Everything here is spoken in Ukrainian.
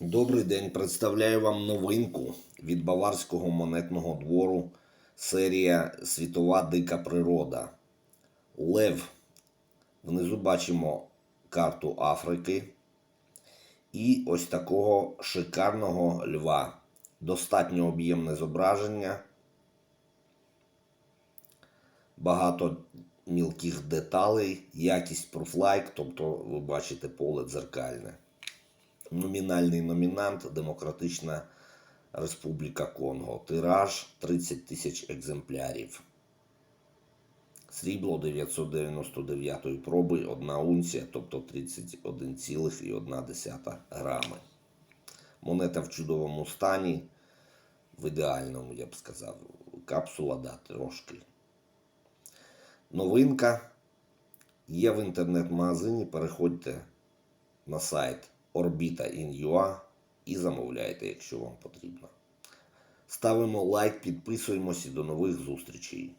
Добрий день. Представляю вам новинку від Баварського монетного двору. Серія Світова дика природа. Лев. Внизу бачимо карту Африки. І ось такого шикарного льва. Достатньо об'ємне зображення. Багато мілких деталей, якість профлайк, тобто ви бачите поле дзеркальне номінальний номінант Демократична Республіка Конго. Тираж 30 тисяч екземплярів. Срібло 999 проби, 1 унція, тобто 31,1 грами. Монета в чудовому стані, в ідеальному, я б сказав. Капсула, да, трошки. Новинка є в інтернет-магазині. Переходьте на сайт Orbita.in.ua і замовляйте, якщо вам потрібно. Ставимо лайк, підписуємося до нових зустрічей.